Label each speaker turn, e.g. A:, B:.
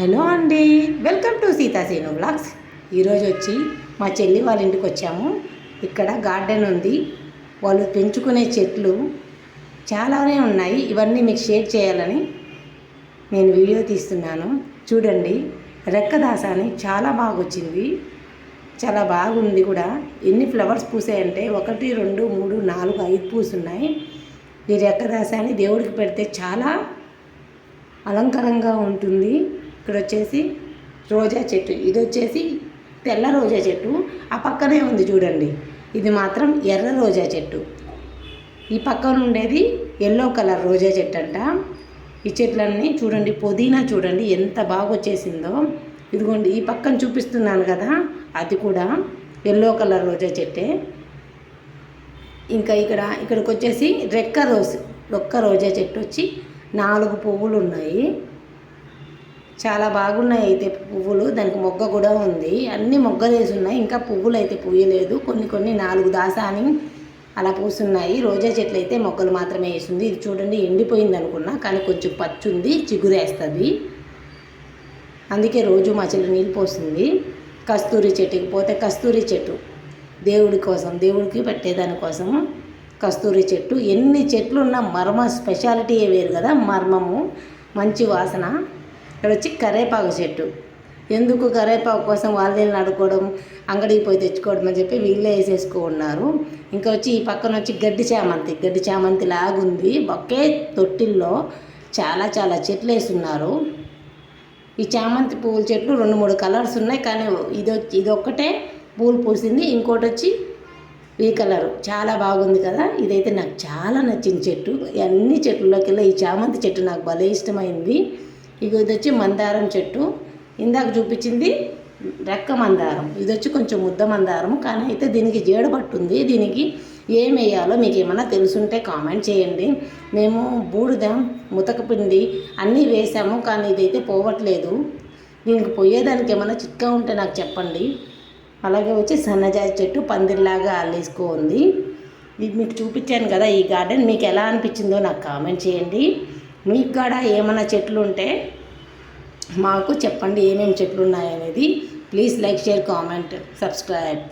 A: Hello అండి. Welcome to సీతాసేను blogs ఈరోజు వచ్చి మా చెల్లి వాళ్ళ ఇంటికి వచ్చాము. ఇక్కడ గార్డెన్ ఉంది. వాళ్ళు పెంచుకునే చెట్లు చాలానే ఉన్నాయి. ఇవన్నీ మీకు షేర్ చేయాలని నేను వీడియో తీస్తున్నాను. చూడండి రెక్కదాసాని చాలా బాగా వచ్చింది. చాలా బాగుంది కూడా. ఎన్ని ఫ్లవర్స్ పూసాయంటే ఒకటి రెండు మూడు నాలుగు ఐదు పూసున్నాయి. ఈ రెక్కదాసాని దేవుడికి పెడితే చాలా అలంకారంగా ఉంటుంది. ఇక్కడ వచ్చేసి రోజా చెట్టు. ఇది వచ్చేసి తెల్ల రోజా చెట్టు. ఆ పక్కనే ఉంది చూడండి. ఇది మాత్రం ఎర్ర రోజా చెట్టు. ఈ పక్కన ఉండేది ఎల్లో కలర్ రోజా చెట్టు అంట ఈ చెట్లన్నీ చూడండి పుదీనా చూడండి ఎంత బాగా వచ్చేసిందో ఇదిగోండి ఈ పక్కన చూపిస్తున్నాను కదా అది కూడా ఎల్లో కలర్ రోజా చెట్టే. ఇంకా ఇక్కడ ఇక్కడికి వచ్చేసి రెక్క రోజ్ రొక్క రోజా చెట్టు వచ్చి నాలుగు పువ్వులు ఉన్నాయి చాలా బాగున్నాయి అయితే పువ్వులు. దానికి మొగ్గ కూడా ఉంది. అన్ని మొగ్గలు వేసి ఉన్నాయి. ఇంకా పువ్వులు అయితే పూయలేదు. కొన్ని కొన్ని నాలుగు దాసాని అలా పూస్తున్నాయి. రోజా చెట్లు అయితే మొగ్గలు మాత్రమే వేసింది. ఇది చూడండి ఎండిపోయింది అనుకున్నా కానీ కొంచెం పచ్చుంది చిగురేస్తుంది. అందుకే రోజు మా చెల్లి నీళ్ళు పోస్తుంది. కస్తూరి చెట్టుకి పోతే కస్తూరి చెట్టు. దేవుడి కోసం దేవుడికి పెట్టేదానికోసం కస్తూరి చెట్టు. ఎన్ని చెట్లు ఉన్నా మర్మ స్పెషాలిటీ వేరు కదా. మర్మము మంచి వాసన. ఇక్కడ వచ్చి కరేపాకు చెట్టు. ఎందుకు కరేపాకు కోసం వాళ్ళని నడుకోవడం అంగడికి పోయి తెచ్చుకోవడం అని చెప్పి వీళ్ళే వేసేసుకో ఉన్నారు ఇంకా వచ్చి ఈ పక్కన వచ్చి గడ్డి చామంతి గడ్డి చామంతి లాగుంది. ఒకే తొట్టిల్లో చాలా చాలా చెట్లు వేసున్నారు ఈ చామంతి పువ్వుల చెట్లు రెండు మూడు కలర్స్ ఉన్నాయి కానీ ఇది ఇది ఒక్కటే పూలు పూసింది ఇంకోటి వచ్చి ఈ కలర్. చాలా బాగుంది కదా? ఇదైతే నాకు చాలా నచ్చిన చెట్టు. అన్ని చెట్లలోకి ఈ చామంతి చెట్టు నాకు భలే ఇష్టమైంది. ఇక ఇది వచ్చి మందారం చెట్టు. ఇందాక చూపించింది రెక్క మందారం. ఇది వచ్చి కొంచెం ముద్ద మందారం కానీ అయితే దీనికి జేడు పట్టుంది దీనికి ఏం వేయాలో మీకు ఏమైనా తెలుసుంటే కామెంట్ చేయండి. మేము బూడిద ముతకపిండి అన్నీ వేసాము. కానీ ఇదైతే పోవట్లేదు. దీనికి పోయేదానికి ఏమైనా చిట్కా ఉంటే నాకు చెప్పండి. అలాగే వచ్చి సన్నజాజి చెట్టు పందిరిలాగా అల్లేసుకో ఉంది ఇది మీకు చూపించాను కదా ఈ గార్డెన్. మీకు ఎలా అనిపించిందో నాకు కామెంట్ చేయండి. మీకు ఏమైనా చెట్లు ఉంటే మాకు చెప్పండి ఏమేమి చెట్లు ఉన్నాయనేది please like share comment subscribe.